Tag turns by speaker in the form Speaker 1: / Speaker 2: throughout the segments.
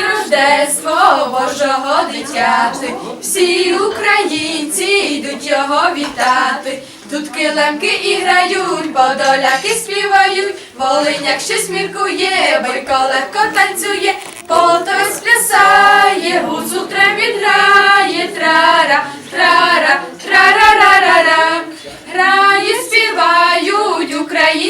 Speaker 1: Рождество Божого дитяти, всі українці йдуть його вітати. Тут килимки і грають, подоляки співають, Волиняк щось міркує, бойко легко танцює, полтовець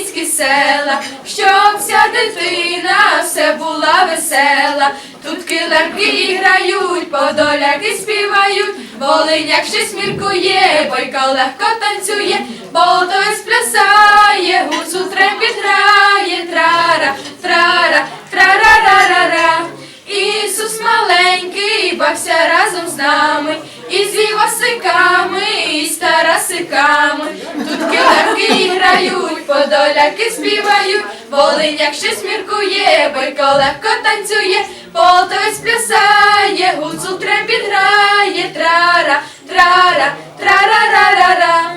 Speaker 1: українські села, щоб вся дитина все була весела. Тут килимки і грають, подоляки співають, Волиняк щось міркує, бойко легко танцює, болтовець плясає, гуцул трембіт грає, трара, трара, трара-ра-ра-ра. Ісус маленький бався разом з нами, і з Івасиками, і з Тарасиками. Тут грають, співають, співають, Волиняк щось міркує, бойко легко танцює, полтавець плясає, гуцул трепіт грає, трара, трара, трара-ра-ра-ра.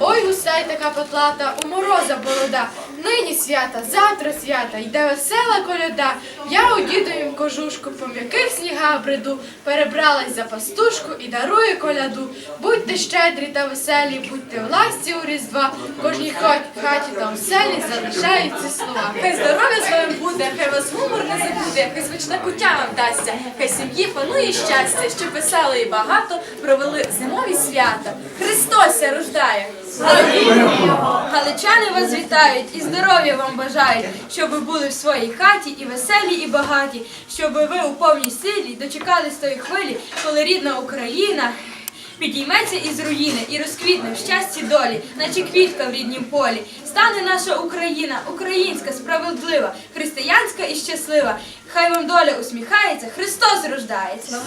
Speaker 2: Ой, гусай така потлата, у мороза борода. Нині свята, завтра свята, йде весела коляда. Я у дідовім кожушку по м'яких снігах бреду, перебралась за пастушку і дарую коляду. Будьте щедрі та веселі, будьте в ласті у різдва. Кожній хаті, хаті та в селі залишають ці слова.
Speaker 1: Хай здоров'я з вами буде, хай вас гумор не забуде, хай звична куття вам вдасться, хай сім'ї панує щастя, щоб весело і багато провели зимові свята. Христос рождає! Галичани вас вітають і здоров'я вам бажають, щоб ви були в своїй хаті і веселі, і багаті, щоб ви у повній силі дочекались тої хвилі, коли рідна Україна підійметься із руїни і розквітне в щасті долі, наче квітка в ріднім полі. Стане наша Україна, українська, справедлива, християнська і щаслива. Хай вам доля усміхається, Христос рождається.